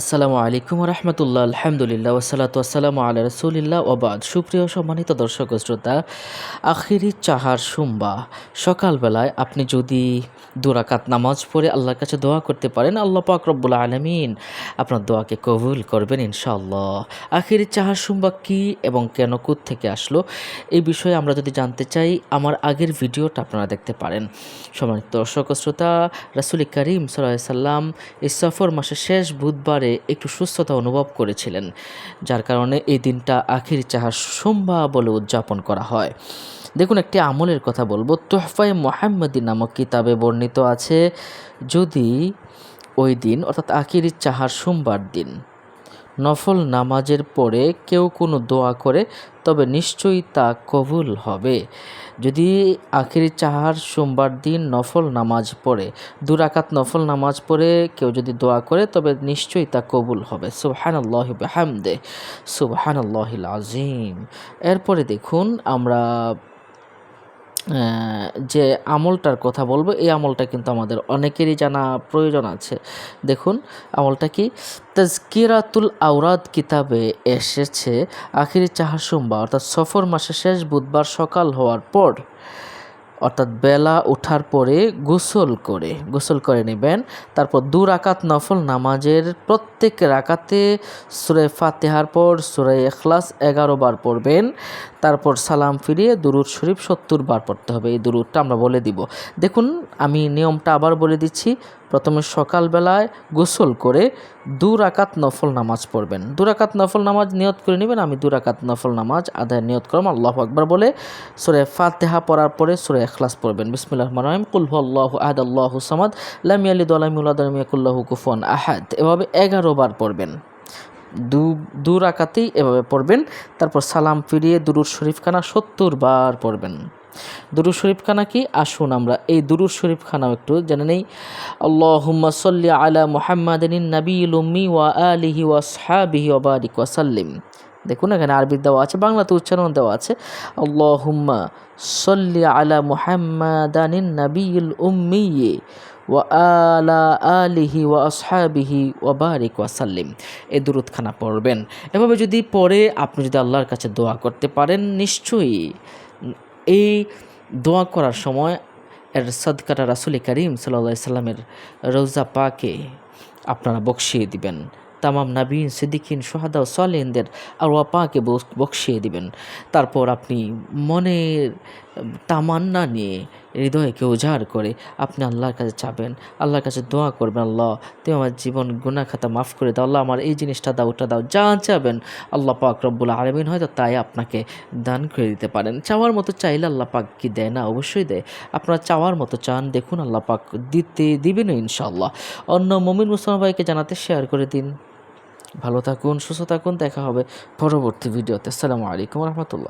আসসালামু আলাইকুম রহমতুল্লাহ আলহামদুলিল্লাহ ওসালাত আসসালামু আল্লাহ রসুলিল্লাহ ওবাদ সুপ্রিয় সম্মানিত দর্শক শ্রোতা, আখিরি চাহার সুম্বা, সকালবেলায় আপনি যদি দুরাকাত নামাজ পড়ে আল্লাহর কাছে দোয়া করতে পারেন, আল্লাহ পাক রব্বুল আলমিন আপনার দোয়াকে কবুল করবেন ইনশাআল্লাহ। আখিরি চাহার সুম্বা কি এবং কেন কুত থেকে আসলো, এই বিষয়ে আমরা যদি জানতে চাই, আমার আগের ভিডিওটা আপনারা দেখতে পারেন। সম্মানিত দর্শক শ্রোতা, রাসুল করিম সাল্লাম এই সফর মাসের শেষ বুধবারে একটু সুস্থতা অনুভব করেছিলেন, যার কারণে এই দিনটা আখির চাহার সোমবা বলে উদযাপন করা হয়। দেখুন, একটি আমলের কথা বলব। তোহফায় মোহাম্মদী নামক কিতাবে বর্ণিত আছে, যদি ওই দিন, অর্থাৎ আখির চাহার সোমবার দিন নফল নামাজের পরে কেউ কোনো দোয়া করে, তবে নিশ্চয়ই তা কবুল হবে। যদি আখিরি চাহার সোমবার দিন নফল নামাজ পড়ে, দুরাকাত নফল নামাজ পড়ে কেউ যদি দোয়া করে, তবে নিশ্চয়ই তা কবুল হবে। সুবহান আল্লাহ হামদে সুবহান আল্লাহিল আজিম এরপরে দেখুন, আমরা যে আমলটার কথা বলব, এই আমলটা কিন্তু আমাদের অনেকেরই জানা প্রয়োজন আছে। দেখুন, আমলটা কি? তাজকিরাতুল আওরাত কিতাবে এসেছে, আখিরি সোমবার, অর্থাৎ সফর মাসের শেষ বুধবার সকাল হওয়ার পর। অর্থাৎ বেলা ওঠার পরে গোসল করে গোসল করে নেবেন। তারপর দু রাকাত নফল নামাজের প্রত্যেক রাকাতে সুরে ফাতেহার পর সুরে এখলাস এগারো বার পড়বেন। তারপর সালাম ফিরিয়ে দুরুদ শরীফ সত্তর বার পড়তে হবে। এই দুরুদটা আমরা বলে দিব। দেখুন, আমি নিয়মটা আবার বলে দিচ্ছি। প্রথমে সকালবেলায় গোসল করে দু রাকাত নফল নামাজ পড়বেন। দু রাকাত নফল নামাজ নিয়ত করে নেবেন। আমি দু রাকাত নফল নামাজ আদায় নিয়ত করলাম। আল্লাহ আকবর বলে সুরে ফাতেহা পড়ার পরে সুরে এখলাস পড়বেন। বিসমুল্লাহ রহমান কুল আল্লাহ আহাদ, আল্লাহ সামাদ লামিয়ালি দলামিউল্লাহ কুফন আহাদ। এভাবে এগারো বার পড়বেন। দু দু রাকাতেই এভাবে পড়বেন। তারপর সালাম ফিরিয়ে দুরুদ শরীফখানা সত্তর বার পড়বেন। দুরুদ শরীফখানা কি? আসুন আমরা এই দুরুদ শরীফখানাও একটু জেনে নেই। আল্লাহুম্মা সাল্লি আলা মুহাম্মাদিন নবীল উম্মি ওয়া আলিহি ওয়া সাহাবিহি ওয়া বারিক ওয়া সাল্লিম। দেখুন, এখানে আরবি দেওয়া আছে, বাংলাতে উচ্চারণ দেওয়া আছে। আল্লাহুম্মা সল্লি আলা মুহাম্মাদানিন নবীল উম্মি ওয়া আলা আলিহি ওয়া আসহাবিহি ওয়া বারিক ওয়াসাল্লিম এই দুরুদখানা পড়বেন। এভাবে যদি পড়ে, আপনি যদি আল্লাহর কাছে দোয়া করতে পারেন, নিশ্চয়ই এই দোয়া করার সময় এর সদকাটা রাসুল করিম সাল্লা সাল্লামের রোজা পাকে আপনারা বকশিয়ে দিবেন। তামাম নাবিন সিদ্দিকিন সোহাদা ও সালেনদের আর ওয়াপাকে বকশিয়ে দিবেন। তারপর আপনি মনের তামান্না নিয়ে হৃদয়কে উজাড় করে আপনি আল্লাহর কাছে চাবেন আল্লাহর কাছে দোয়া করবেন, আল্লাহ তুমি আমার জীবন গুণা খাতা মাফ করে দাও, আল্লাহ আমার এই জিনিসটা দাও, ওটা দাও, যা চাবেন আল্লাহ পাক রব্বুল আলমিন হয়তো তাই আপনাকে দান করে দিতে পারেন। চাওয়ার মতো চাইলে আল্লাহ পাক কি দেয়? না, অবশ্যই দেয়। আপনারা চাওয়ার মতো চান, দেখুন আল্লাহ পাক দিতে দিবেন ইনশাল্লাহ অন্য মমিন মুসলমান ভাইকে জানাতে শেয়ার করে দিন। ভালো থাকুন, সুস্থ থাকুন, দেখা হবে পরবর্তী ভিডিওতে। আসসালামু আলাইকুম রহমতুল্লাহ।